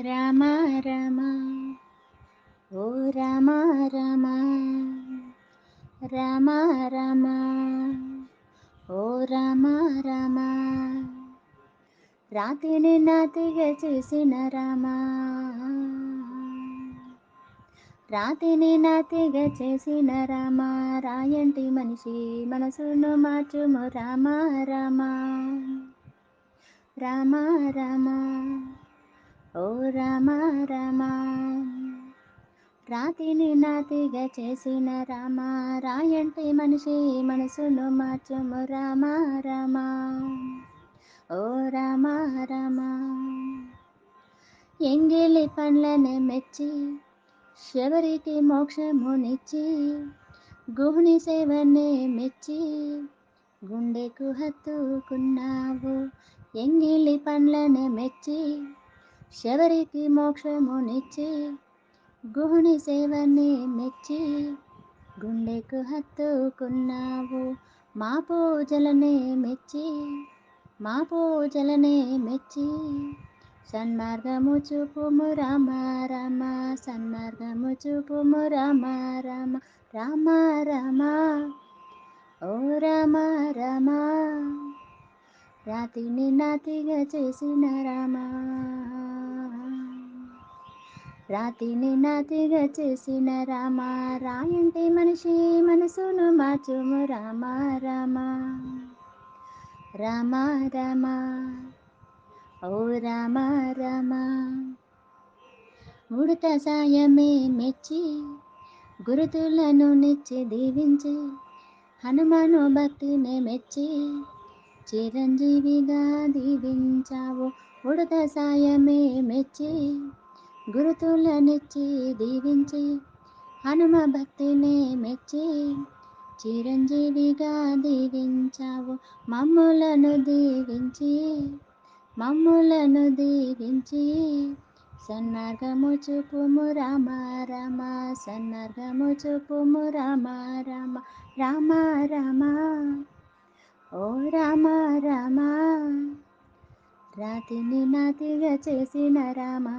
రమ రమ ఓ రమ రమ రమ రమ ఓ రమ రమ రాతిని నాతిగా చేసిన రామ రాతిని నాతిగా చేసిన రామ రాయంటి మనిషి మనసును మార్చుము. రమ రమ రమ రమ ఓ రమ రమ. రాతిని నాతిగా చేసిన రామ రాయంటే మనిషి మనసును మార్చుము. రామ రమ. ఓ రామ రమ. ఎంగిలి పండ్లనే మెచ్చి శబరికి మోక్షమునిచ్చి గుహుని సేవనే మెచ్చి గుండెకు హత్తుకున్నావు. ఎంగిలి పండ్లనే మెచ్చి శబరికి మోక్షమునిచ్చి గుహుని సేవని మెచ్చి గుండెకు హత్తుకున్నావు. మా పూజలనే మెచ్చి మా పూజలనే మెచ్చి సన్మార్గము చూపుము రామ రామ సన్మార్గము చూపుము రామ రామ రామ రామ. ఓ రామ రామ రాతిని నాతిగా చేసిన రామ. రాతిని నాతిగా చేసిన రామ రాయంటి మనిషి మనసును మార్చుము. రామ రామ రామ రామ ఓ రామ రామ. ఉడత సాయమే మెచ్చి గురుతులను నిచ్చి దీవించి హనుమాను భక్తిని మెచ్చి చిరంజీవిగా దీవించావు. ఉడత సాయమే మెచ్చి గురుతులనిచ్చి దీవించి హనుమ భక్తిని మెచ్చి చిరంజీవిగా దీవించావు. మమ్ములను దీవించి మమ్ములను దీవించి సన్మార్గము చూపుము రామ రామ సన్మార్గము చూపుము రామ రామ రామ రామ. ఓ రామ రామ. రాతిని నాతిగా చేసిన రామా.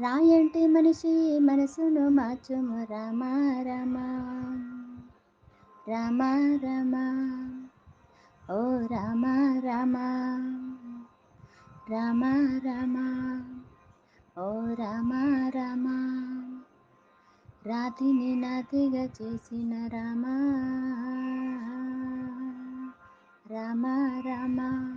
రాయంటి మనిషి మనసును మార్చుము రామా రామా. రామా రామా. ఓ రామా రామా. రామా రామా. ఓ రామా రామా. రాతిని నాతిగా చేసిన రామా. రామ రామ ఓ